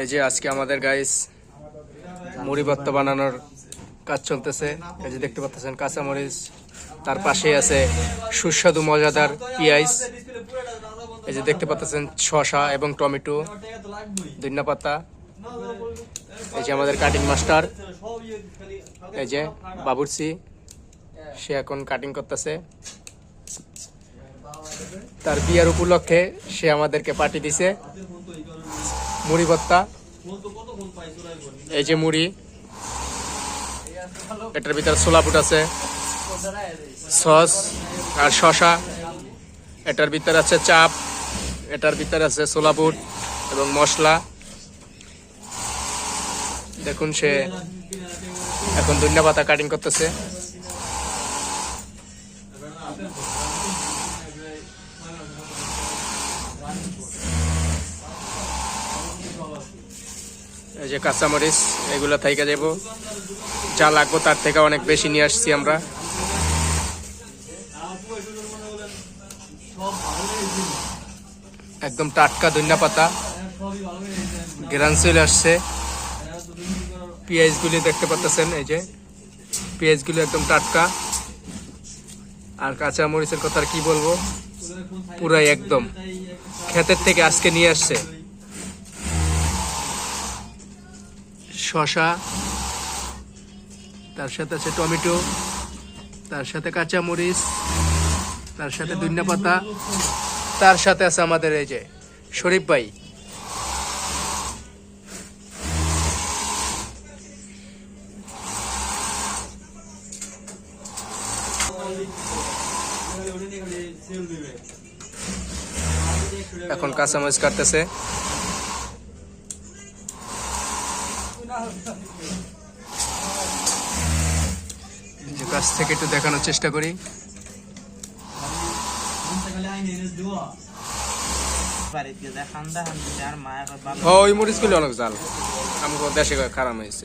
এই যে আজকে আমাদের গাইস মুড়ি ভর্তা বানানোর কাজ চলতেছে। এই যে দেখতে পাচ্ছেন কাঁচামরিচ তার পাশেই আছে সুস্বাদু মজাদার পেঁয়াজ। এই যে দেখতে পাচ্ছেন শসা এবং টমেটো, ধনিয়া পাতা। এই যে আমাদের কাটিং মাস্টার এই যে বাবুরসি সে এখন কাটিং করতেছে। তার বিয়ার উপলক্ষে সে আমাদেরকে পার্টি দিছে। মুড়ি ভর্তা। এই যে মুড়ি। এটার ভিতরে ছোলা বুট আছে, সস আর শশা এটার ভিতরে আছে চাপ, এটার ভিতরে আছে ছোলা বুট এবং মশলা। দেখুন সে এখন ধনিয়া পাতা কাটিং করতেছে। এই যে কাঁচামরিচ, এগুলো থাইকা যাব যা লাগবো তার থেকে অনেক বেশি নিয়ে আসছি আমরা। একদম টাটকা ধনিয়া পাতা। গ্রান চলে আসছে। পেঁয়াজগুলি দেখতে পাচ্ছেন, এই যে পেঁয়াজগুলি একদম টাটকা। আর কাঁচা মরিচের কথা কি বলব? পুরাই একদম। ক্ষেতের থেকে আজকে নিয়ে আসছে। শশা তার সাথে আছে টমেটো, তার সাথে কাঁচা মরিচ তার সাথে ধনিয়া পাতা, তার সাথে আছে আমাদের এই যে শরীফ ভাই। এখন কাঁচামরিচ কাটতেছে। যে কাছ থেকে একটু দেখানোর চেষ্টা করি। অনেক জাল। দেশে খারাপ হয়েছে।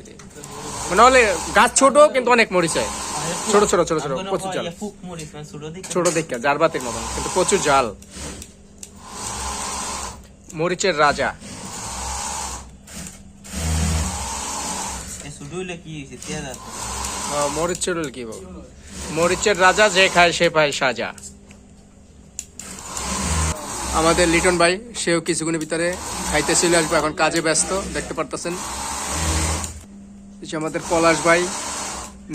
মানে গাছ ছোট, কিন্তু অনেক মরিচ হয়। ছোট ছোট ছোট ছোট, প্রচুর জাল। ছোট দেখে জার বাতির মতন, কিন্তু প্রচুর জাল। মরিচের রাজা। ছোট কি বল? মরিচের রাজা যে খায়, সে পায় সাজা। আমাদের লিটন ভাই, সেও কিছুক্ষণের ভিতরে খাইতে চলে আসবে, এখন কাজে ব্যস্ত, দেখতে পারতেছেন। আমাদের পলাশ ভাই,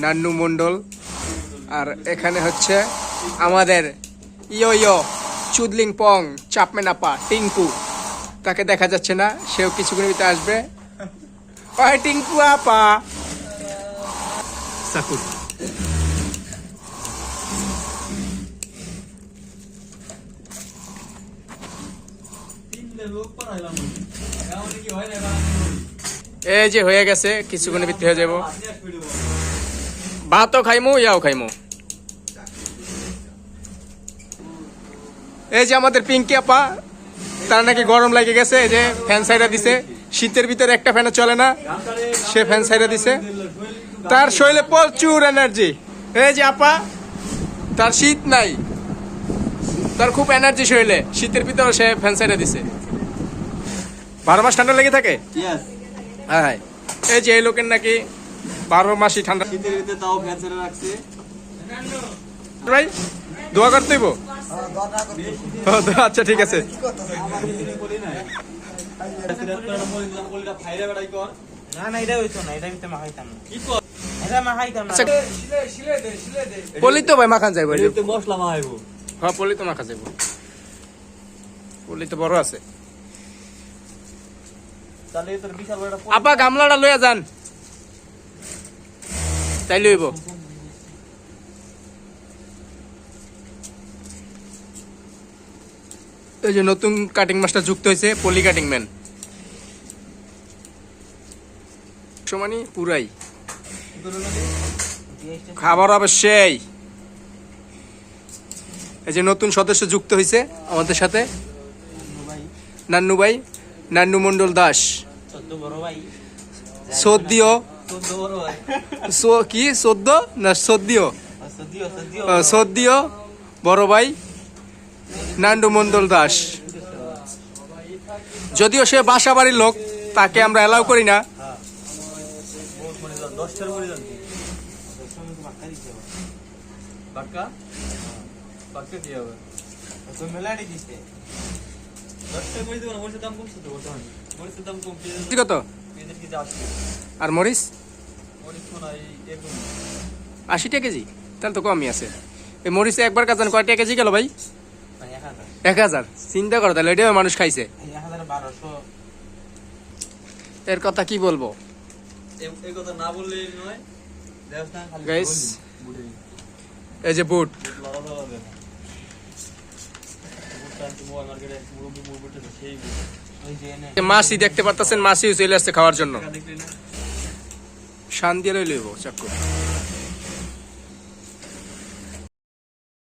নান্নু মণ্ডল, আর এখানে হচ্ছে আমাদের ইয়ো ইয়ো চুদলিং পং, চাপমেনাপা টিঙ্কু তাকে দেখা যাচ্ছে না, সেও কিছুক্ষণের ভিতরে আসবে। টিঙ্কু আপা সাকুর এই যে হয়ে গেছে কিছুক্ষণের ভিতরে হয়ে যাব ভাতও খাইমু ইয়াও খাইমু এই যে আমাদের পিঙ্কি আপা তার নাকি গরম লাগে গেছে এই যে ফ্যান সাইডা দিছে শীতের ভিতরে একটা ফ্যানে চলে না সে ফ্যান সাইডা দিছে। তার শরীরে প্রচুর এনার্জি এই যে আপা তার শীত নাই। তার খুব এনার্জি শরীরে। শীতের ভিতরে সে ফ্যান সাইডা দিছে। বারো মাস ঠান্ডা লেগে থাকে? হ্যাঁ হ্যাঁ। এই যে এই লোকের নাকি বারো মাসই ঠান্ডা। শীতের ভিতরে তাও ফ্যান ছেড়ে রাখছে। ভাই দোয়া করতে হইব? আচ্ছা ঠিক আছে। না না এটা হইতো না এটা ভিতরে মাখাইতাম না কি কর? এটা মাখাইতাম না পলি তো ভাই মাখান যাইব এতে মশলা মাখাইবো। হ্যাঁ পলি তো মাখা যাইব। পলি তো বড় আছে। তাহলে তোর বিশাল বড় আপা গামলাটা লইয়া যান। তাই লইব এই যে নতুন কাটিং মাস্টার যুক্ত হয়েছে পলি কাটিং ম্যান সমানি পুরাই খাবার অবশ্যই এই যে নতুন সদস্য যুক্ত হয়েছে আমাদের সাথে। নান্নু ভাই নান্নু মন্ডল দাস। চোদ্দ বড় ভাই সদ্যিও চোদ্দ বড় ভাই সো- কি? সদ্য না আহ, সদ্যিও বড় ভাই নান্ডু মন্ডল দাস। যদিও সে বাসা বাড়ির লোক তাকে আমরা অ্যালাউ করি না হ্যাঁ বহুত মনে যান দশটার যান বাক্কা? বাক্কা কি হবে। মেলাড়ি দিছে দশটার দেবো মরিচের দাম কমছে তো বর্তমানে। মরিচের দাম কম পেঁয়াজের কেজি কত? পেঁয়াজের কেজি আসছে আর মরিচ? মরিচ মনে হয় এরকম আশি টাকা কেজি? তাহলে তো কমই আছে। এই মরিচে একবার কাজান কয় টাকা কেজি গেল ভাই? এক হাজার। চিন্তা করো তাহলে এটাও মানুষ খাইছে। এর কথা কি বলব? এই কথা না বললেই নয়। দেবস্থান খালি Guys, বুড়ি এই যে বুট মাছই দেখতে পারতেছেন মাসি চলে আসছে খাওয়ার জন্য। শান্তি লইব চাকু।